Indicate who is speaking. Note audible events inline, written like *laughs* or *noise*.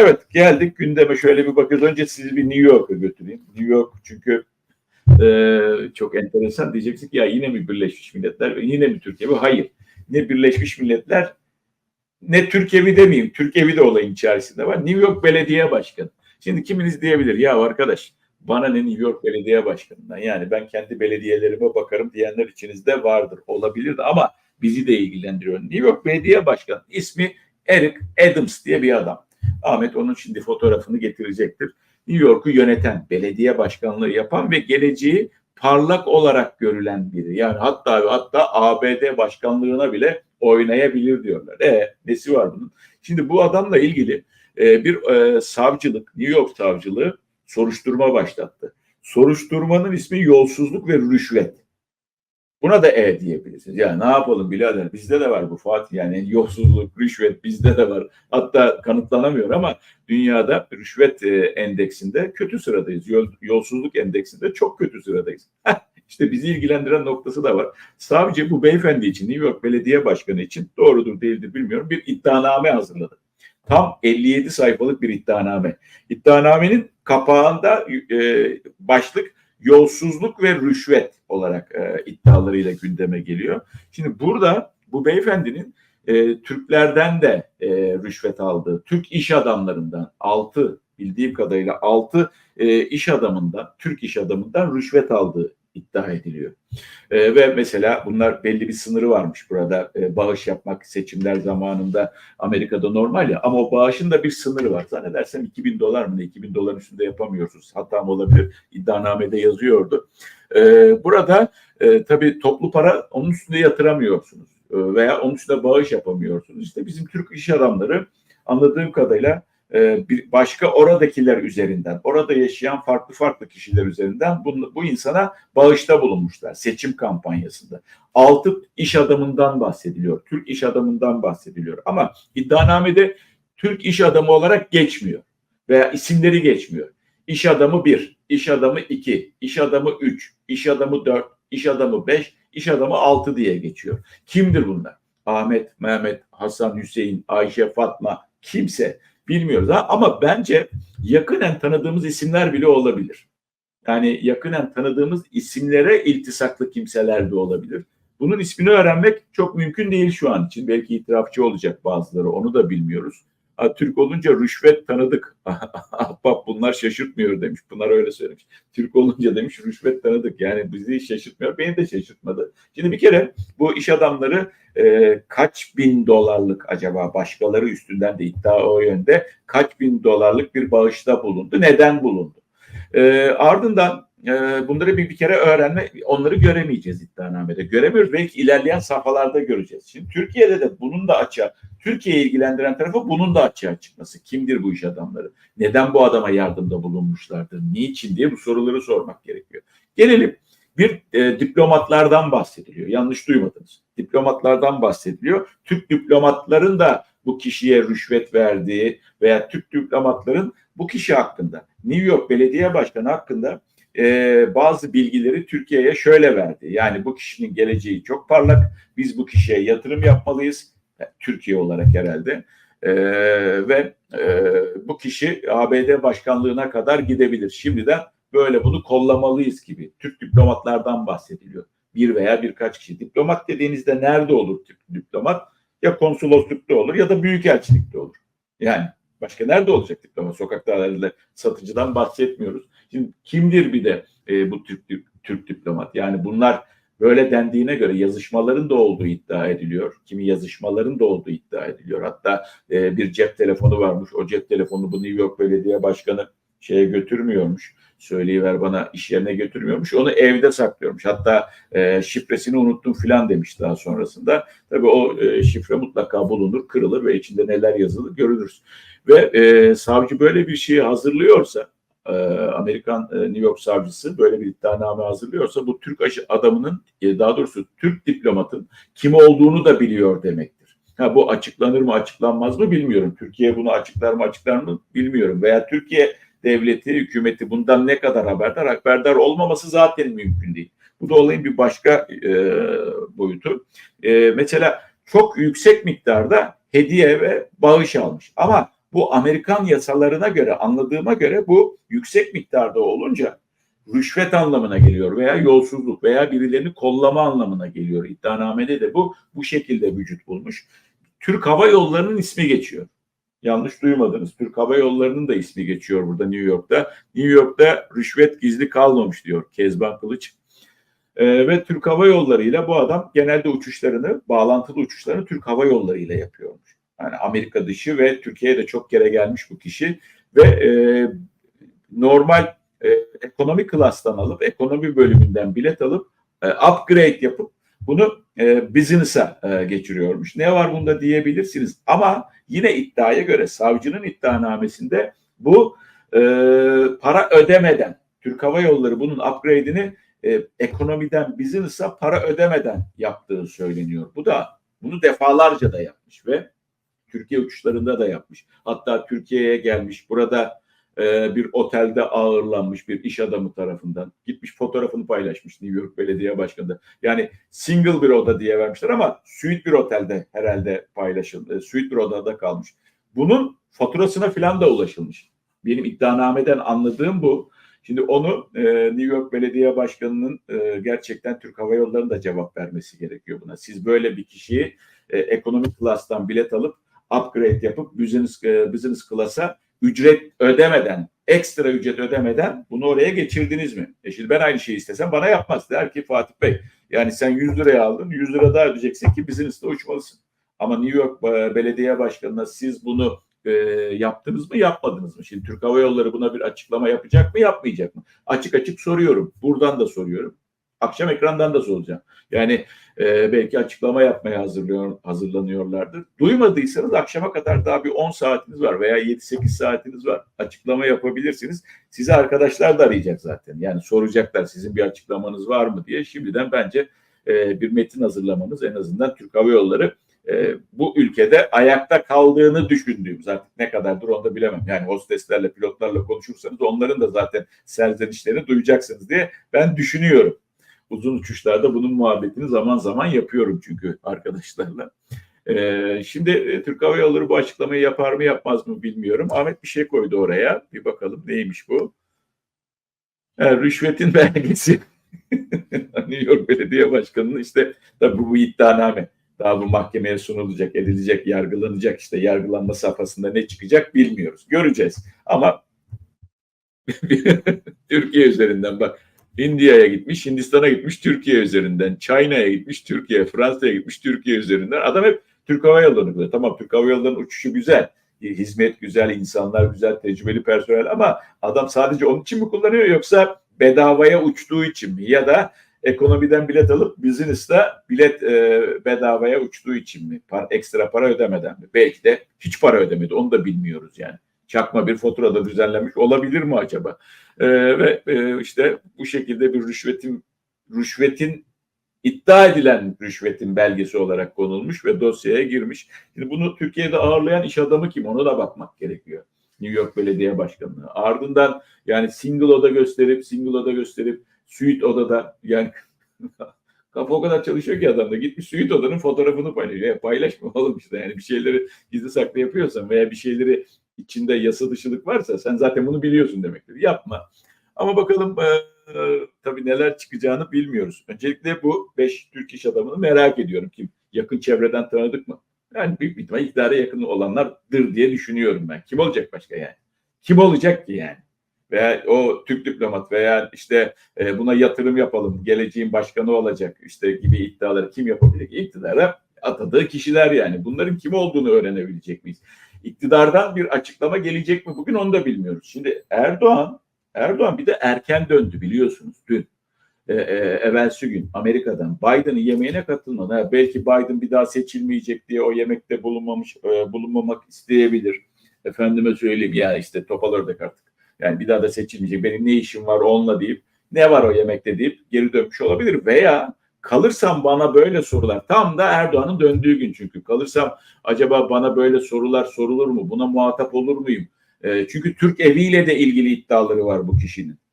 Speaker 1: Evet geldik gündeme şöyle bir bakıyoruz. Önce sizi bir New York'a götüreyim. New York çünkü e, çok enteresan diyeceksin ki ya yine mi Birleşmiş Milletler yine mi Türkiye? Bu hayır. Ne Birleşmiş Milletler ne Türkiye'vi demeyeyim. Türkiye'vi de olayın içerisinde var. New York Belediye Başkanı. Şimdi kiminiz diyebilir ya arkadaş bana ne New York Belediye Başkanı'ndan yani ben kendi belediyelerime bakarım diyenler içinizde vardır. Olabilir de ama bizi de ilgilendiriyor. New York Belediye Başkanı ismi Eric Adams diye bir adam. Ahmet onun şimdi fotoğrafını getirecektir. New York'u yöneten, belediye başkanlığı yapan ve geleceği parlak olarak görülen biri. Yani hatta hatta ABD başkanlığına bile oynayabilir diyorlar. E nesi var bunun? Şimdi bu adamla ilgili e, bir e, savcılık, New York savcılığı soruşturma başlattı. Soruşturmanın ismi yolsuzluk ve rüşvet. Buna da e diyebilirsiniz. Ya ne yapalım birader bizde de var bu Fatih yani yolsuzluk, rüşvet bizde de var. Hatta kanıtlanamıyor ama dünyada rüşvet e, endeksinde kötü sıradayız. Yol, yolsuzluk endeksinde çok kötü sıradayız. işte bizi ilgilendiren noktası da var. Savcı bu beyefendi için New York Belediye Başkanı için doğrudur değildir bilmiyorum bir iddianame hazırladı. Tam 57 sayfalık bir iddianame. İddianamenin kapağında e, başlık yolsuzluk ve rüşvet olarak e, iddialarıyla gündeme geliyor. Şimdi burada bu beyefendinin e, Türklerden de e, rüşvet aldığı, Türk iş adamlarından 6 bildiğim kadarıyla 6 e, iş adamından, Türk iş adamından rüşvet aldığı iddia ediliyor. E, ve mesela bunlar belli bir sınırı varmış burada. E, bağış yapmak seçimler zamanında Amerika'da normal ya ama o bağışın da bir sınırı var. Zannedersem 2000 dolar mı ne 2000 dolar üstünde yapamıyorsunuz. Hatam olabilir. İddianamede yazıyordu. E, burada e, tabii toplu para onun üstünde yatıramıyorsunuz. Veya onun üstünde bağış yapamıyorsunuz. İşte bizim Türk iş adamları anladığım kadarıyla e, bir başka oradakiler üzerinden, orada yaşayan farklı farklı kişiler üzerinden bu, bu insana bağışta bulunmuşlar seçim kampanyasında. Altı iş adamından bahsediliyor, Türk iş adamından bahsediliyor ama iddianamede Türk iş adamı olarak geçmiyor veya isimleri geçmiyor. İş adamı bir, iş adamı iki, iş adamı üç, iş adamı dört, iş adamı beş, iş adamı altı diye geçiyor. Kimdir bunlar? Ahmet, Mehmet, Hasan, Hüseyin, Ayşe, Fatma, kimse bilmiyoruz. Ama bence yakınen tanıdığımız isimler bile olabilir. Yani yakınen tanıdığımız isimlere iltisaklı kimseler de olabilir. Bunun ismini öğrenmek çok mümkün değil şu an için. Belki itirafçı olacak bazıları onu da bilmiyoruz. Türk olunca rüşvet tanıdık. *laughs* Ahbap bunlar şaşırtmıyor demiş. Bunlar öyle söylemiş. Türk olunca demiş rüşvet tanıdık. Yani bizi şaşırtmıyor. Beni de şaşırtmadı. Şimdi bir kere bu iş adamları e, kaç bin dolarlık acaba başkaları üstünden de iddia o yönde kaç bin dolarlık bir bağışta bulundu. Neden bulundu? E, ardından e, bunları bir, bir kere öğrenme, onları göremeyeceğiz iddianamede. Göremiyoruz. Belki ilerleyen safhalarda göreceğiz. Şimdi Türkiye'de de bunun da açığa, Türkiye'yi ilgilendiren tarafı bunun da açığa çıkması. Kimdir bu iş adamları? Neden bu adama yardımda bulunmuşlardır? Niçin diye bu soruları sormak gerekiyor. Gelelim bir e, diplomatlardan bahsediliyor. Yanlış duymadınız. Diplomatlardan bahsediliyor. Türk diplomatların da bu kişiye rüşvet verdiği veya Türk diplomatların bu kişi hakkında New York Belediye Başkanı hakkında e, bazı bilgileri Türkiye'ye şöyle verdi. Yani bu kişinin geleceği çok parlak. Biz bu kişiye yatırım yapmalıyız. Türkiye olarak herhalde. E, ve e, bu kişi ABD başkanlığına kadar gidebilir. Şimdiden böyle bunu kollamalıyız gibi. Türk diplomatlardan bahsediliyor. Bir veya birkaç kişi. Diplomat dediğinizde nerede olur diplomat? Ya konsoloslukta olur ya da büyükelçilikte olur. Yani başka nerede olacak diplomat? Sokaklarda satıcıdan bahsetmiyoruz. Şimdi kimdir bir de e, bu Türk, Türk diplomat? Yani bunlar böyle dendiğine göre yazışmaların da olduğu iddia ediliyor. Kimi yazışmaların da olduğu iddia ediliyor. Hatta e, bir cep telefonu varmış. O cep telefonu bu New York Belediye Başkanı şeye götürmüyormuş. Söyleyiver bana iş yerine götürmüyormuş. Onu evde saklıyormuş. Hatta e, şifresini unuttum filan demiş daha sonrasında. Tabii o e, şifre mutlaka bulunur, kırılır ve içinde neler yazılı görülür. Ve e, savcı böyle bir şeyi hazırlıyorsa e, Amerikan e, New York savcısı böyle bir iddianame hazırlıyorsa bu Türk adamının e, daha doğrusu Türk diplomatın kim olduğunu da biliyor demektir. Ha, bu açıklanır mı açıklanmaz mı bilmiyorum. Türkiye bunu açıklar mı açıklar mı bilmiyorum. Veya Türkiye devleti, hükümeti bundan ne kadar haberdar? Haberdar olmaması zaten mümkün değil. Bu da olayın bir başka e, boyutu. E, mesela çok yüksek miktarda hediye ve bağış almış. Ama bu Amerikan yasalarına göre anladığıma göre bu yüksek miktarda olunca rüşvet anlamına geliyor veya yolsuzluk veya birilerini kollama anlamına geliyor. İddianamede de bu bu şekilde vücut bulmuş. Türk Hava Yolları'nın ismi geçiyor. Yanlış duymadınız. Türk Hava Yolları'nın da ismi geçiyor burada New York'ta. New York'ta rüşvet gizli kalmamış diyor Kezban Kılıç. Ee, ve Türk Hava Yolları ile bu adam genelde uçuşlarını, bağlantılı uçuşlarını Türk Hava Yolları ile yapıyormuş. Yani Amerika dışı ve Türkiye'ye de çok kere gelmiş bu kişi ve e, normal e, ekonomi klastan alıp ekonomi bölümünden bilet alıp e, upgrade yapıp bunu e, business'a e, geçiriyormuş. Ne var bunda diyebilirsiniz ama yine iddiaya göre savcının iddianamesinde bu e, para ödemeden Türk Hava Yolları bunun upgrade'ini e, ekonomiden business'a para ödemeden yaptığı söyleniyor. Bu da bunu defalarca da yapmış ve Türkiye uçuşlarında da yapmış. Hatta Türkiye'ye gelmiş. Burada e, bir otelde ağırlanmış bir iş adamı tarafından. Gitmiş fotoğrafını paylaşmış New York Belediye Başkanı. Yani single bir oda diye vermişler ama suite bir otelde herhalde paylaşıldı. Suite bir odada kalmış. Bunun faturasına filan da ulaşılmış. Benim iddianameden anladığım bu. Şimdi onu e, New York Belediye Başkanı'nın e, gerçekten Türk Hava Yolları'nın da cevap vermesi gerekiyor buna. Siz böyle bir kişiyi e, ekonomik klastan bilet alıp upgrade yapıp business, e, business class'a ücret ödemeden, ekstra ücret ödemeden bunu oraya geçirdiniz mi? E şimdi ben aynı şeyi istesem bana yapmaz. Der ki Fatih Bey yani sen 100 liraya aldın 100 lira daha ödeyeceksin ki business'ta uçmalısın. Ama New York e, Belediye Başkanı'na siz bunu e, yaptınız mı yapmadınız mı? Şimdi Türk Hava Yolları buna bir açıklama yapacak mı yapmayacak mı? Açık açık soruyorum. Buradan da soruyorum. Akşam ekrandan da soracağım. Yani e, belki açıklama yapmaya hazırlıyor, hazırlanıyorlardır. Duymadıysanız akşama kadar daha bir 10 saatiniz var veya 7-8 saatiniz var. Açıklama yapabilirsiniz. Sizi arkadaşlar da arayacak zaten. Yani soracaklar sizin bir açıklamanız var mı diye. Şimdiden bence e, bir metin hazırlamanız en azından Türk Hava Yolları e, bu ülkede ayakta kaldığını düşündüğümüz artık ne kadardır onu da bilemem. Yani hosteslerle, pilotlarla konuşursanız onların da zaten serzenişlerini duyacaksınız diye ben düşünüyorum. Uzun uçuşlarda bunun muhabbetini zaman zaman yapıyorum çünkü arkadaşlarla. Ee, şimdi e, Türk Hava Yolları bu açıklamayı yapar mı yapmaz mı bilmiyorum. Ahmet bir şey koydu oraya. Bir bakalım neymiş bu. Yani rüşvetin *laughs* belgesi. New York Belediye Başkanı'nın işte tabii bu, bu iddianame. Daha bu mahkemeye sunulacak, edilecek, yargılanacak. işte yargılanma safhasında ne çıkacak bilmiyoruz. Göreceğiz. Ama *laughs* Türkiye üzerinden bak Hindiya gitmiş, Hindistan'a gitmiş Türkiye üzerinden, China'ya gitmiş Türkiye, Fransa'ya gitmiş Türkiye üzerinden. Adam hep Türk Hava Yolları'nı kullanıyor. Tamam Türk Hava Yolları'nın uçuşu güzel, hizmet güzel, insanlar güzel, tecrübeli personel ama adam sadece onun için mi kullanıyor yoksa bedavaya uçtuğu için mi? Ya da ekonomiden bilet alıp business'ta bilet e, bedavaya uçtuğu için mi? Par, ekstra para ödemeden mi? Belki de hiç para ödemedi. Onu da bilmiyoruz yani. Çakma bir faturada düzenlenmiş olabilir mi acaba? E, ve e, işte bu şekilde bir rüşvetin rüşvetin iddia edilen rüşvetin belgesi olarak konulmuş ve dosyaya girmiş. Şimdi bunu Türkiye'de ağırlayan iş adamı kim? Ona da bakmak gerekiyor. New York Belediye Başkanlığı. Ardından yani single oda gösterip single oda gösterip suite odada yani *laughs* kafa o kadar çalışıyor ki adam da gitmiş suite odanın fotoğrafını paylaşıyor. Ya paylaşma *laughs* oğlum işte yani bir şeyleri gizli saklı yapıyorsan veya bir şeyleri içinde yasa dışılık varsa sen zaten bunu biliyorsun demektir. Yapma. Ama bakalım e, e, tabii neler çıkacağını bilmiyoruz. Öncelikle bu beş Türk iş adamını merak ediyorum. Kim yakın çevreden tanıdık mı? Yani büyük bir ihtimal iktidara yakın olanlardır diye düşünüyorum ben. Kim olacak başka yani? Kim olacak ki yani? Veya o Türk diplomat veya işte e, buna yatırım yapalım, geleceğin başkanı olacak işte gibi iddiaları kim yapabilir? İktidara atadığı kişiler yani. Bunların kim olduğunu öğrenebilecek miyiz? İktidardan bir açıklama gelecek mi bugün onu da bilmiyoruz. Şimdi Erdoğan Erdoğan bir de erken döndü biliyorsunuz dün. E, e, evvelsi gün Amerika'dan Biden'ın yemeğine katılmadı. Ha, belki Biden bir daha seçilmeyecek diye o yemekte bulunmamış e, bulunmamak isteyebilir. Efendime söyleyeyim ya işte topalardık artık. Yani bir daha da seçilmeyecek. Benim ne işim var onunla deyip ne var o yemekte deyip geri dönmüş olabilir. Veya kalırsam bana böyle sorular tam da Erdoğan'ın döndüğü gün çünkü kalırsam acaba bana böyle sorular sorulur mu? Buna muhatap olur muyum? E, çünkü Türk eviyle de ilgili iddiaları var bu kişinin.